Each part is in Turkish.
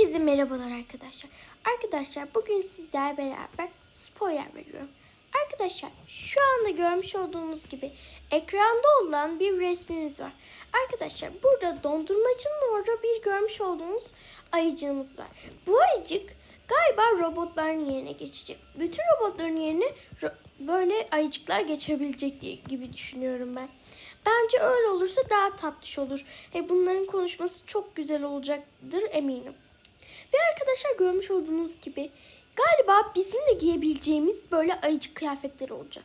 Herkese merhabalar arkadaşlar. Arkadaşlar bugün sizler beraber spoiler veriyorum. Arkadaşlar şu anda görmüş olduğunuz gibi ekranda olan bir resmimiz var. Arkadaşlar burada dondurmacının orada bir görmüş olduğunuz ayıcığımız var. Bu ayıcık galiba robotların yerine geçecek. Bütün robotların yerine ro- böyle ayıcıklar geçebilecek diye gibi düşünüyorum ben. Bence öyle olursa daha tatlış olur. He, bunların konuşması çok güzel olacaktır eminim. Ve arkadaşlar görmüş olduğunuz gibi galiba bizim de giyebileceğimiz böyle ayıcık kıyafetleri olacak.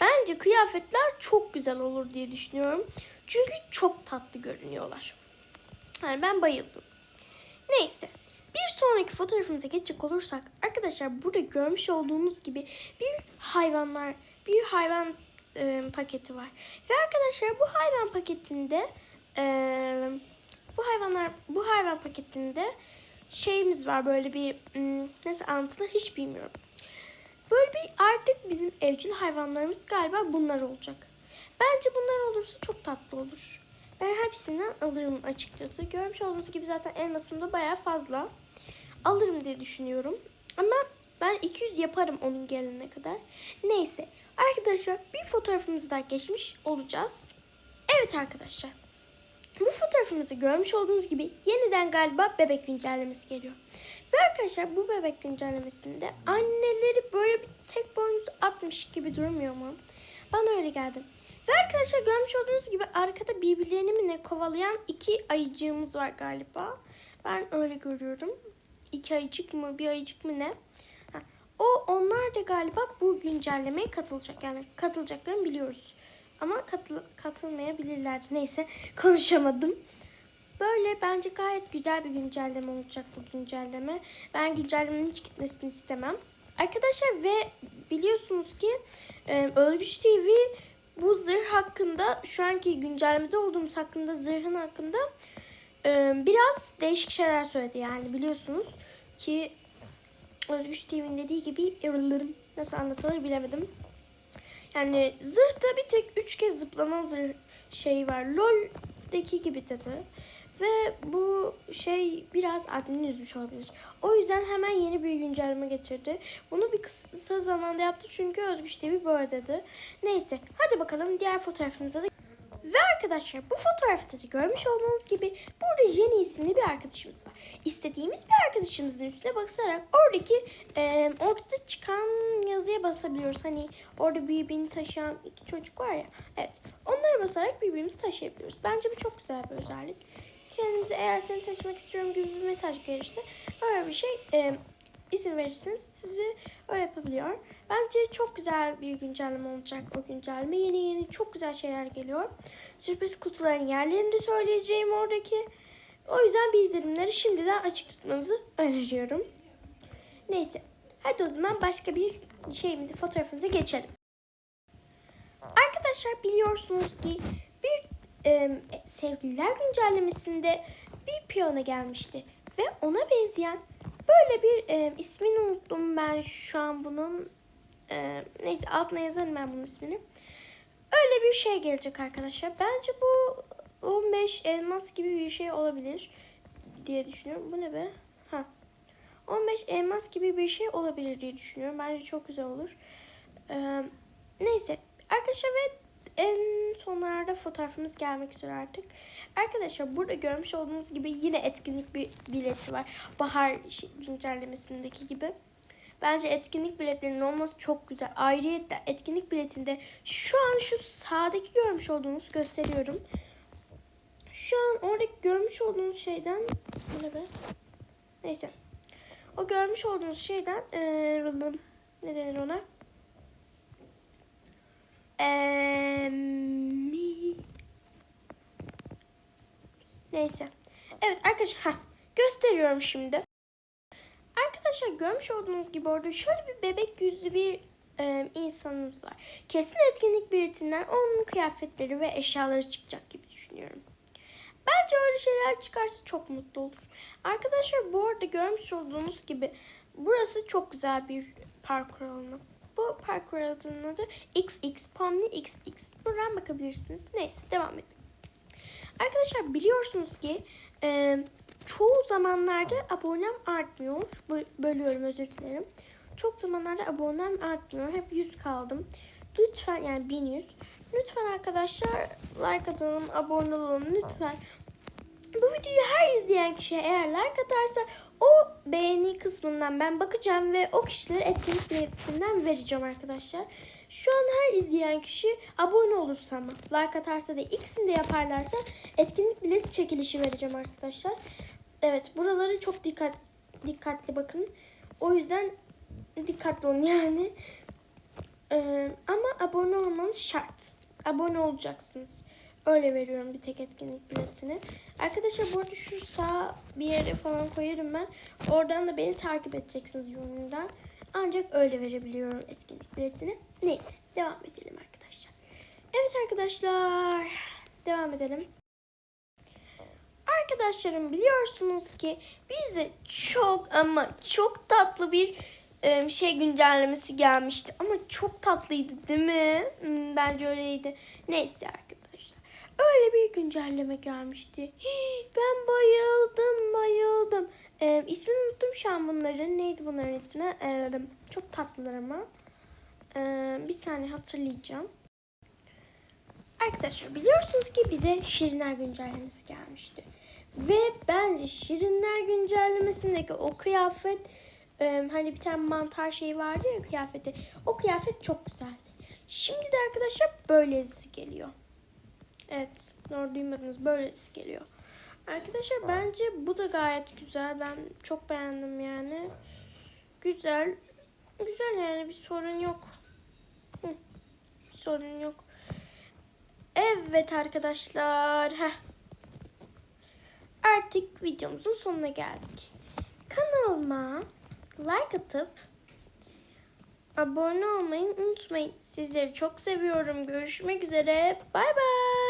Bence kıyafetler çok güzel olur diye düşünüyorum. Çünkü çok tatlı görünüyorlar. Yani ben bayıldım. Neyse. Bir sonraki fotoğrafımıza geçecek olursak arkadaşlar burada görmüş olduğunuz gibi bir hayvanlar, bir hayvan e, paketi var. Ve arkadaşlar bu hayvan paketinde e, bu hayvanlar bu hayvan paketinde şeyimiz var böyle bir hmm, nasıl anlatılır hiç bilmiyorum. Böyle bir artık bizim evcil hayvanlarımız galiba bunlar olacak. Bence bunlar olursa çok tatlı olur. Ben hepsinden alırım açıkçası. Görmüş olduğunuz gibi zaten elmasım da bayağı fazla. Alırım diye düşünüyorum. Ama ben 200 yaparım onun gelene kadar. Neyse. Arkadaşlar bir fotoğrafımızı daha geçmiş olacağız. Evet arkadaşlar. Bu fotoğrafımızı görmüş olduğunuz gibi yeniden galiba bebek güncellemesi geliyor. Ve arkadaşlar bu bebek güncellemesinde anneleri böyle bir tek boynuz atmış gibi durmuyor mu? Bana öyle geldi. Ve arkadaşlar görmüş olduğunuz gibi arkada birbirlerini mi ne kovalayan iki ayıcığımız var galiba. Ben öyle görüyorum. İki ayıcık mı bir ayıcık mı ne? Ha, O onlar da galiba bu güncellemeye katılacak. Yani katılacaklarını biliyoruz. Ama katıl katılmayabilirler. Neyse konuşamadım. Böyle bence gayet güzel bir güncelleme olacak bu güncelleme. Ben güncellemenin hiç gitmesini istemem. Arkadaşlar ve biliyorsunuz ki e, Özgüç TV bu zırh hakkında şu anki güncellemede olduğumuz hakkında zırhın hakkında e, biraz değişik şeyler söyledi. Yani biliyorsunuz ki Özgüç TV'nin dediği gibi nasıl anlatılır bilemedim. Yani zırhta bir tek üç kez zıplama zırh şey var. LoL'deki gibi dedi. Ve bu şey biraz admin üzmüş olabilir. O yüzden hemen yeni bir güncelleme getirdi. Bunu bir kısa zamanda yaptı çünkü Özgüç TV böyle dedi. Neyse hadi bakalım diğer fotoğrafımıza da ve arkadaşlar bu fotoğrafta da görmüş olduğunuz gibi burada Jenny isimli bir arkadaşımız var. İstediğimiz bir arkadaşımızın üstüne basarak oradaki e, ortada çıkan yazıya basabiliyoruz. Hani orada birbirini taşıyan iki çocuk var ya. Evet onlara basarak birbirimizi taşıyabiliyoruz. Bence bu çok güzel bir özellik. Kendimize eğer seni taşımak istiyorum gibi bir mesaj gelirse öyle bir şey e, izin verirsiniz. Sizi öyle yapabiliyor. Bence çok güzel bir güncelleme olacak o güncelleme. Yeni yeni çok güzel şeyler geliyor. Sürpriz kutuların yerlerini de söyleyeceğim oradaki. O yüzden bildirimleri şimdiden açık tutmanızı öneriyorum. Neyse. Hadi o zaman başka bir şeyimizi, fotoğrafımıza geçelim. Arkadaşlar biliyorsunuz ki bir e, sevgililer güncellemesinde bir piyano gelmişti. Ve ona benzeyen böyle bir e, ismini unuttum ben şu an bunun. E, neyse altına yazarım ben bunun ismini. Öyle bir şey gelecek arkadaşlar. Bence bu 15 elmas gibi bir şey olabilir diye düşünüyorum. Bu ne be? Ha. 15 elmas gibi bir şey olabilir diye düşünüyorum. Bence çok güzel olur. Ee, neyse. Arkadaşlar ve en sonlarda fotoğrafımız gelmek üzere artık. Arkadaşlar burada görmüş olduğunuz gibi yine etkinlik bir bileti var. Bahar güncellemesindeki gibi. Bence etkinlik biletlerinin olması çok güzel. Ayrıca etkinlik biletinde şu an şu sağdaki görmüş olduğunuz gösteriyorum. Şu an oradaki görmüş olduğunuz şeyden ne be? Neyse. O görmüş olduğunuz şeyden ee, ne denir ona? Eee, mi- Neyse. Evet arkadaşlar heh, gösteriyorum şimdi. Arkadaşlar görmüş olduğunuz gibi orada şöyle bir bebek yüzlü bir e, insanımız var. Kesin etkinlik biletinden onun kıyafetleri ve eşyaları çıkacak gibi düşünüyorum. Bence öyle şeyler çıkarsa çok mutlu olur. Arkadaşlar bu arada görmüş olduğunuz gibi burası çok güzel bir parkur alanı. Bu parkur alanının adı XX Pomni XX. Buradan bakabilirsiniz. Neyse devam edelim. Arkadaşlar biliyorsunuz ki e, çoğu zamanlarda abonem artmıyor. Bö- Bölüyorum özür dilerim. Çok zamanlarda abonem artmıyor. Hep 100 kaldım. Lütfen yani 1100. Lütfen arkadaşlar like atın, abone olun lütfen. Bu videoyu her izleyen kişiye eğer like atarsa o beğeni kısmından ben bakacağım ve o kişilere etkinlik biletinden vereceğim arkadaşlar. Şu an her izleyen kişi abone olursa ama like atarsa da ikisini de yaparlarsa etkinlik bileti çekilişi vereceğim arkadaşlar. Evet buraları çok dikkat dikkatli bakın. O yüzden dikkatli olun yani. Ee, ama abone olmanız şart. Abone olacaksınız. Öyle veriyorum bir tek etkinlik biletini. Arkadaşlar bu arada şu sağ bir yere falan koyarım ben. Oradan da beni takip edeceksiniz yorumdan. Ancak öyle verebiliyorum etkinlik biletini. Neyse devam edelim arkadaşlar. Evet arkadaşlar devam edelim. Arkadaşlarım biliyorsunuz ki bize çok ama çok tatlı bir şey güncellemesi gelmişti. Ama çok tatlıydı değil mi? Hmm, Bence öyleydi. Neyse arkadaşlar. Öyle bir güncelleme gelmişti. Ben bayıldım bayıldım. E, ismini unuttum şu an bunların. Neydi bunların ismi? E, çok tatlılar ama. E, bir saniye hatırlayacağım. Arkadaşlar biliyorsunuz ki bize Şirinler güncellemesi gelmişti. Ve bence Şirinler güncellemesindeki o kıyafet e, hani bir tane mantar şeyi vardı ya kıyafeti. O kıyafet çok güzeldi. Şimdi de arkadaşlar böylesi geliyor. Evet doğru duymadınız böylesi geliyor. Arkadaşlar bence bu da gayet güzel. Ben çok beğendim yani. Güzel. Güzel yani bir sorun yok. Hı, bir sorun yok. Evet arkadaşlar. Heh. Artık videomuzun sonuna geldik. Kanalıma like atıp abone olmayı unutmayın. Sizleri çok seviyorum. Görüşmek üzere. Bay bay.